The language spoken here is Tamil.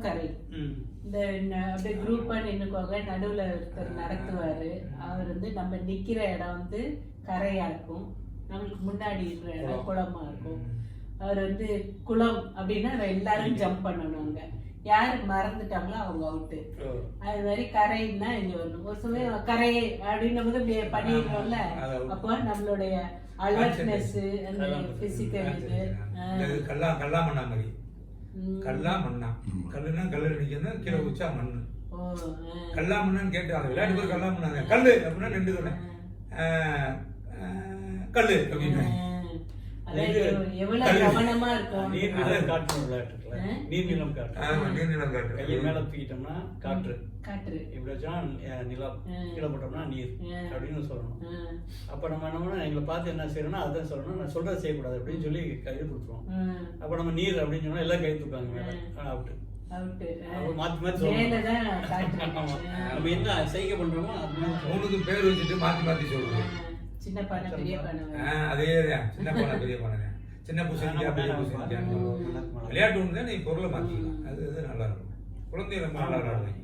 கரை. ம். இந்த அப்படியே குரூப்பா நின்னுக்கோங்க. நடுவுல ஒருத்தர் நடத்துவாரு. அவர் வந்து நம்ம நிக்கிற இடம் வந்து கரையா இருக்கும். நம்மளுக்கு முன்னாடி இருக்கிற இடம் குளமா இருக்கும். அவர் வந்து குளம் அப்படின்னா எல்லாரும் ஜம்ப் பண்ணணும் அங்க. யாரு மறந்துட்டாங்களோ அவங்க அவுட்டு அது மாதிரி கரைன்னா இங்க வரணும். ஒரு சமயம் கரை அப்படின்னு போது இப்படி பண்ணிடுறோம்ல. அப்போ நம்மளுடைய அலர்ட்னஸ். அந்த பிசிக்கல் இது கல்லா கல்லா மாதிரி. கல்லா மண்ணா. கல்லுன்னா கல்லு நிற்கிறது கீழே வச்சா மண்ணு. கல்லா மண்ணான்னு கேட்டு அந்த விளையாட்டு பேர் கல்லா மண்ணாங்க கல்லு அப்படின்னா நின்று சொன்னேன் கல்லு அப்படின்னு நீர்நிலம் காற்று. கையை மேல தூக்கிட்டோம்னா காற்று காற்று இப்படி வச்சா அஹ், நிலம். கீழே போட்டோம்னா நீர். அப்படின்னு சொல்லணும். அப்ப நம்ம என்ன எங்களை பார்த்து என்ன செய்யணும்னா அதான் சொல்லணும் நான் சொல்றதை செய்யக்கூடாது அப்படின்னு சொல்லி கைது கொடுத்துருவோம். அப்ப நம்ம நீர் அப்படின்னு சொன்னா எல்லாம் கை தூக்காங்க மேல அவுட் அவுட்டு. மாத்தி மாத்தி. ஆ. நம்ம என்ன செய்கை பண்றோமோ அது. மூணுக்கு பேர் வச்சுட்டு மாத்தி மாத்தி சொல்றது சின்ன பானை பெரிய பானை ஆ, அதே தான் சின்ன பானை பெரிய பானை தான். சின்ன பூசணிக்கா பெரிய பூசணிக்கா. ம். விளையாட்டு ஒன்று தான் நீ பொருளை மாத்திக்கலாம். அது அது நல்லா இருக்கும் குழந்தை ரொம்ப நல்லா விளையாடுவாங்க